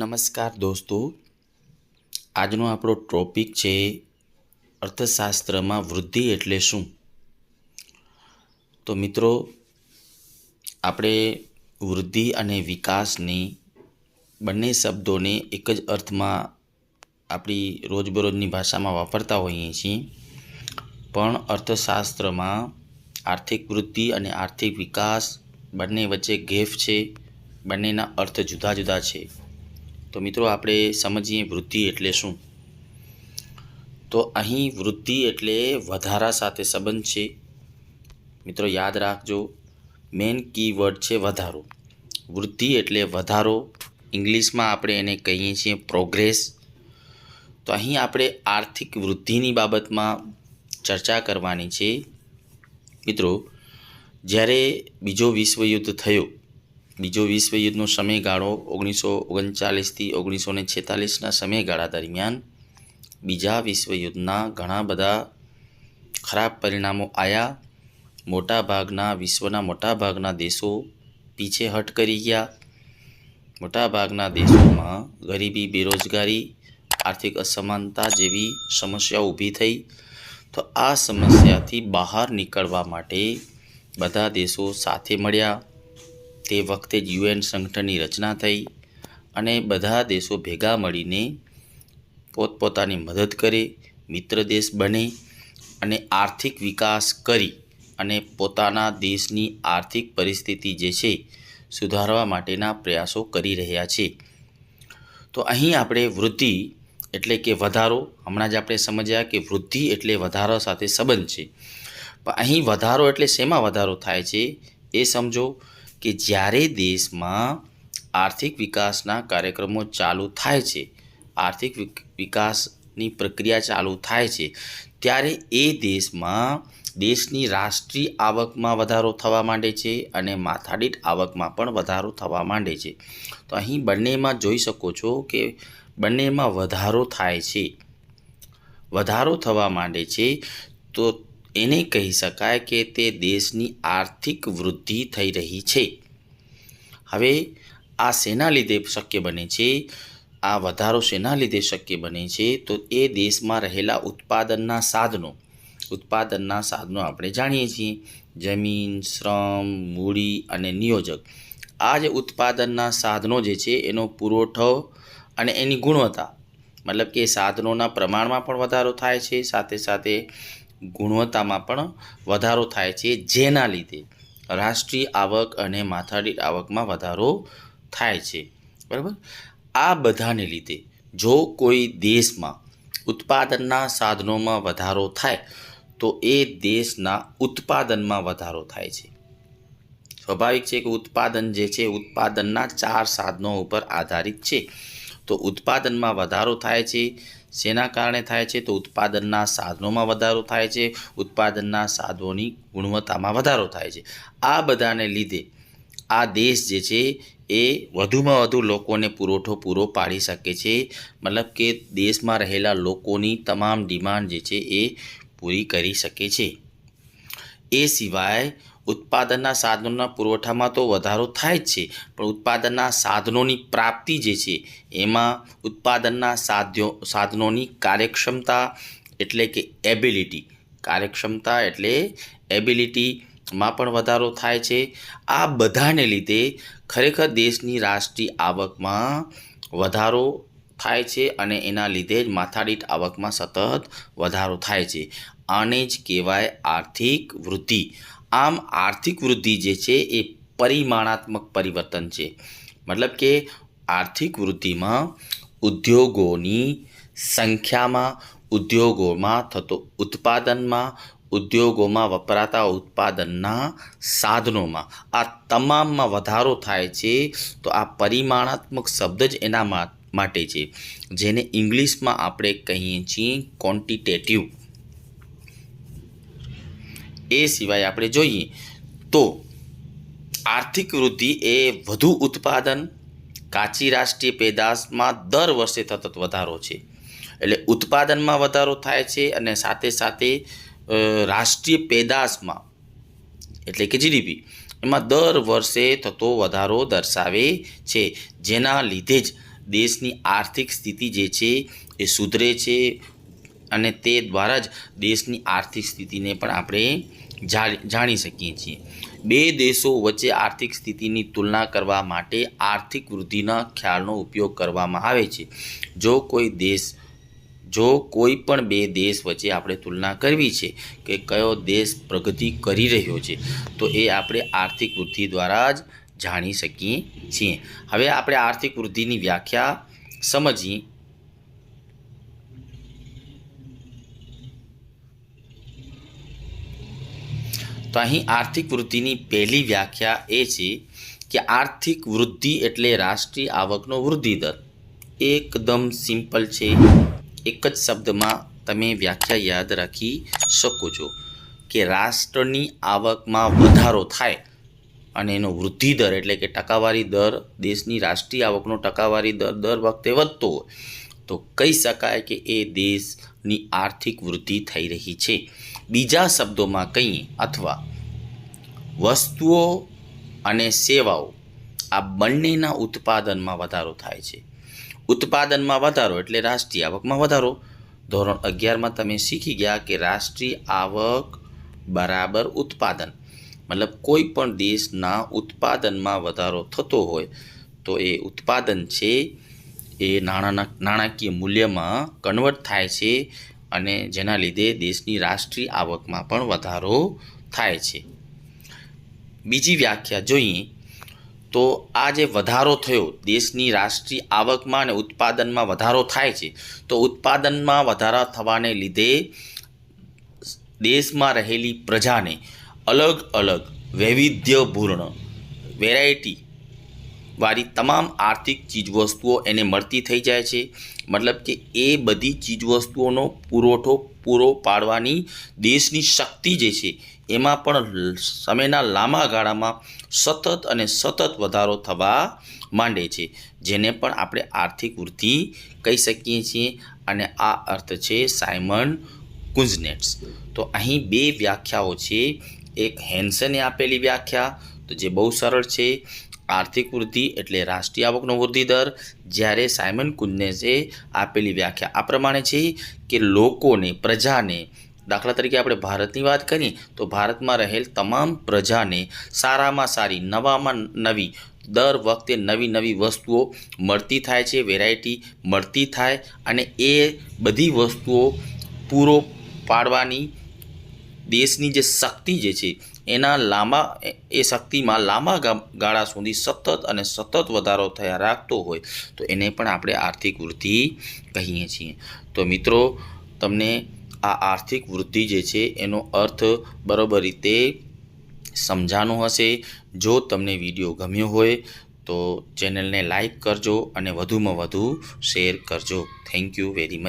નમસ્કાર દોસ્તો. આજનો આપણો ટોપિક છે અર્થશાસ્ત્રમાં વૃદ્ધિ એટલે શું? તો મિત્રો, આપણે વૃદ્ધિ અને વિકાસની બંને શબ્દોને એક જ અર્થમાં આપણી રોજબરોજની ભાષામાં વાપરતા હોઈએ છીએ. પણ અર્થશાસ્ત્રમાં આર્થિક વૃદ્ધિ અને આર્થિક વિકાસ બંને વચ્ચે ગેફ છે. બંનેના અર્થ જુદા જુદા છે. તો મિત્રો આપણે સમજીએ વૃદ્ધિ એટલે શું? તો અહીં વૃદ્ધિ એટલે વધારા સાથે સંબંધ છે. મિત્રો યાદ રાખજો મેન કીવર્ડ છે વધારો. વૃદ્ધિ એટલે વધારો, ઇંગ્લિશમાં આપણે એને કહીએ છીએ પ્રોગ્રેસ તો અહીં આપણે આર્થિક વૃદ્ધિની બાબતમાં ચર્ચા કરવાની છે. મિત્રો, જ્યારે બીજો વિશ્વયુદ્ધ થયો બીજો વિશ્વયુદ્ધનો સમયગાળો ઓગણીસો ઓગણચાલીસથી ઓગણીસો ને છેતાલીસના સમયગાળા દરમિયાન બીજા વિશ્વયુદ્ધના ઘણા બધા ખરાબ પરિણામો આવ્યા મોટાભાગના વિશ્વના મોટાભાગના દેશો પીછેહટ કરી ગયા. મોટાભાગના દેશોમાં ગરીબી, બેરોજગારી, આર્થિક અસમાનતા જેવી સમસ્યાઓ ઊભી થઈ. તો આ સમસ્યાથી બહાર નીકળવા માટે બધા દેશો સાથે મળ્યા. તે વખતે જ યુએન સંગઠનની રચના થઈ અને બધા દેશો ભેગા મળીને પોતપોતાની મદદ કરે, મિત્ર દેશ બને અને આર્થિક વિકાસ કરી અને પોતાના દેશની આર્થિક પરિસ્થિતિ જે છે સુધારવા માટેના પ્રયાસો કરી રહ્યા છે. તો અહીં આપણે વૃદ્ધિ એટલે કે વધારો, હમણાં જ આપણે સમજ્યા કે વૃદ્ધિ એટલે વધારો સાથે સંબંધ છે. પણ અહીં વધારો એટલે શેમાં વધારો થાય છે એ સમજો. કે જ્યારે દેશમાં આર્થિક વિકાસના કાર્યક્રમો ચાલુ થાય છે, આર્થિક વિકાસની પ્રક્રિયા ચાલુ થાય છે, ત્યારે એ દેશમાં દેશની રાષ્ટ્રીય આવકમાં વધારો થવા માંડે છે અને માથાદીઠ આવકમાં પણ વધારો થવા માંડે છે. તો અહીં બંનેમાં જોઈ શકો છો કે બંનેમાં વધારો થાય છે. વધારો થવા માંડે છે, તો એને કહી શકાય કે તે દેશની આર્થિક વૃદ્ધિ થઈ રહી છે. હવે આ શેના લીધે શક્ય બને છે? આ વધારો શેના લીધે શક્ય બને છે? તો એ દેશમાં રહેલા ઉત્પાદનના સાધનો. ઉત્પાદનના સાધનો આપણે જાણીએ છીએ. જમીન, શ્રમ, મૂડી અને નિયોજક. આ જે ઉત્પાદનના સાધનો જે છે, એનો પુરવઠો અને એની ગુણવત્તા. મતલબ કે સાધનોના પ્રમાણમાં પણ વધારો થાય છે, સાથે સાથે ગુણવત્તામાં પણ વધારો થાય છે જેના લીધે રાષ્ટ્રીય આવક અને માથાદીઠ આવકમાં વધારો થાય છે. બરાબર? આ બધાને લીધે જો કોઈ દેશમાં ઉત્પાદનના સાધનોમાં વધારો થાય, તો એ દેશના ઉત્પાદનમાં વધારો થાય છે. સ્વાભાવિક છે કે ઉત્પાદન જે છે, ઉત્પાદનના ચાર સાધનો ઉપર આધારિત છે. તો ઉત્પાદનમાં વધારો થાય છે શેના કારણે થાય છે? તો ઉત્પાદનના સાધનોમાં વધારો થાય છે. ઉત્પાદનના સાધનોની ગુણવત્તામાં વધારો થાય છે. આ બધાને લીધે આ દેશ જે છે એ વધુમાં વધુ લોકોને પુરવઠો પૂરો પાડી શકે છે. મતલબ કે દેશમાં રહેલા લોકોની તમામ ડિમાન્ડ જે છે એ પૂરી કરી શકે છે. એ સિવાય ઉત્પાદનના સાધનોના પુરવઠામાં તો વધારો થાય જ છે, પણ ઉત્પાદનના સાધનોની પ્રાપ્તિ જે છે, એમાં ઉત્પાદનના સાધ્યો, સાધનોની કાર્યક્ષમતા એટલે કે એબિલિટી કાર્યક્ષમતા એટલે એબિલિટીમાં પણ વધારો થાય છે. આ બધાને લીધે ખરેખર દેશની રાષ્ટ્રીય આવકમાં વધારો થાય છે અને એના લીધે જ માથાદીઠ આવકમાં સતત વધારો થાય છે. આને જ કહેવાય આર્થિક વૃદ્ધિ. આમ આર્થિક વૃદ્ધિ જે છે એ પરિમાણાત્મક પરિવર્તન છે. મતલબ કે આર્થિક વૃદ્ધિમાં ઉદ્યોગોની સંખ્યામાં, ઉદ્યોગોમાં થતો ઉત્પાદનમાં, ઉદ્યોગોમાં વપરાતા ઉત્પાદનના સાધનોમાં આ તમામમાં વધારો થાય છે, તો આ પરિમાણાત્મક શબ્દ જ એના માટે છે. જેને ઇંગ્લિશમાં આપણે કહીએ છીએ ક્વોન્ટિટેટિવ એ સિવાય આપણે જોઈએ તો આર્થિક વૃદ્ધિ એ વધુ ઉત્પાદન, કાચી રાષ્ટ્રીય પેદાશમાં દર વર્ષે સતત વધારો છે. એટલે ઉત્પાદનમાં વધારો થાય છે અને સાથે સાથે રાષ્ટ્રીય પેદાશમાં, એટલે કે જીડીપી, એમાં દર વર્ષે થતો વધારો દર્શાવે છે. જેના લીધે જ દેશની આર્થિક સ્થિતિ જે છે એ સુધરે છે અને તે દ્વારા જ દેશની આર્થિક સ્થિતિને પણ આપણે જાણી શકીએ છીએ. બે દેશો વચ્ચે આર્થિક સ્થિતિની તુલના કરવા માટે આર્થિક વૃદ્ધિના ખ્યાલનો ઉપયોગ કરવામાં આવે છે. જો કોઈ દેશ, જો કોઈ પણ બે દેશ વચ્ચે આપણે તુલના કરવી છે કે કયો દેશ પ્રગતિ કરી રહ્યો છે, તો એ આપણે આર્થિક વૃદ્ધિ દ્વારા જ જાણી શકીએ છીએ. હવે આપણે આર્થિક વૃદ્ધિની વ્યાખ્યા સમજીએ. તો અહીં આર્થિક વૃદ્ધિની પહેલી વ્યાખ્યા એ છે કે આર્થિક વૃદ્ધિ એટલે રાષ્ટ્રીય આવકનો વૃદ્ધિ દર. એકદમ સિમ્પલ છે. એક જ શબ્દમાં તમે વ્યાખ્યા યાદ રાખી શકો છો કે રાષ્ટ્રની આવકમાં વધારો થાય અને એનો વૃદ્ધિ દર એટલે કે ટકાવારી દર, દેશની રાષ્ટ્રીય આવકનો ટકાવારી દર દર વખતે વધતો હોય. તો કહી શકાય કે એ દેશની આર્થિક વૃદ્ધિ થઈ રહી છે. બીજા શબ્દોમાં કહીએ અથવા વસ્તુઓ અને સેવાઓ, આ બંનેના ઉત્પાદનમાં વધારો થાય છે. ઉત્પાદનમાં વધારો એટલે રાષ્ટ્રીય આવકમાં વધારો. ધોરણ અગિયારમાં તમે શીખી ગયા કે રાષ્ટ્રીય આવક બરાબર ઉત્પાદન, મતલબ કોઈ પણ દેશના ઉત્પાદનમાં વધારો થતો હોય તો એ ઉત્પાદન છે એ નાણાંના નાણાકીય મૂલ્યમાં કન્વર્ટ થાય છે અને જેના લીધે દેશની રાષ્ટ્રીય આવકમાં પણ વધારો થાય છે. બીજી વ્યાખ્યા જોઈએ તો આ જે વધારો થયો, દેશની રાષ્ટ્રીય આવકમાં અને ઉત્પાદનમાં વધારો થાય છે, તો ઉત્પાદનમાં વધારા થવાને લીધે દેશમાં રહેલી પ્રજાને અલગ અલગ વૈવિધ્યપૂર્ણ વેરાયટી વાળી તમામ આર્થિક ચીજવસ્તુઓ એને મળતી થઈ જાય છે. મતલબ કે એ બધી ચીજવસ્તુઓનો પુરવઠો પૂરો પાડવાની દેશની શક્તિ જે છે, એમાં પણ સમયના લાંબા ગાળામાં સતત અને સતત વધારો થવા માંડે છે, જેને પણ આપણે આર્થિક વૃદ્ધિ કહી શકીએ છીએ અને આ અર્થ છે સાયમન કુઝનેટ્સ તો અહીં બે વ્યાખ્યાઓ છે. એક હેન્સને આપેલી વ્યાખ્યા, તો જે બહુ સરળ છે. આર્થિક વૃદ્ધિ એટલે રાષ્ટ્રીય આવકનો વૃદ્ધિ દર, જ્યારે સાયમન કુન્નેસે આપેલી વ્યાખ્યા આ પ્રમાણે છે કે લોકોને, પ્રજાને, દાખલા તરીકે આપણે ભારતની વાત કરીએ, તો ભારતમાં રહેલ તમામ પ્રજાને સારામાં સારી, નવામાં નવી દર વખતે નવી નવી વસ્તુઓ મળતી થાય છે વેરાયટી મળતી થાય અને એ બધી વસ્તુઓ પૂરો પાડવાની દેશની જે શક્તિ જે છે એના લાંબા, એ શક્તિમાં લાંબા ગાળા સુધી સતત અને સતત વધારો થયા રાખતો હોય, તો એને પણ આપણે આર્થિક વૃદ્ધિ કહીએ છીએ. તો મિત્રો, તમને આ આર્થિક વૃદ્ધિ જે છે, એનો અર્થ બરોબર રીતે સમજાનો હશે. જો તમને વીડિયો ગમ્યો હોય, તો ચેનલને લાઈક કરજો અને વધુમાં વધુ શેર કરજો. Thank you very much.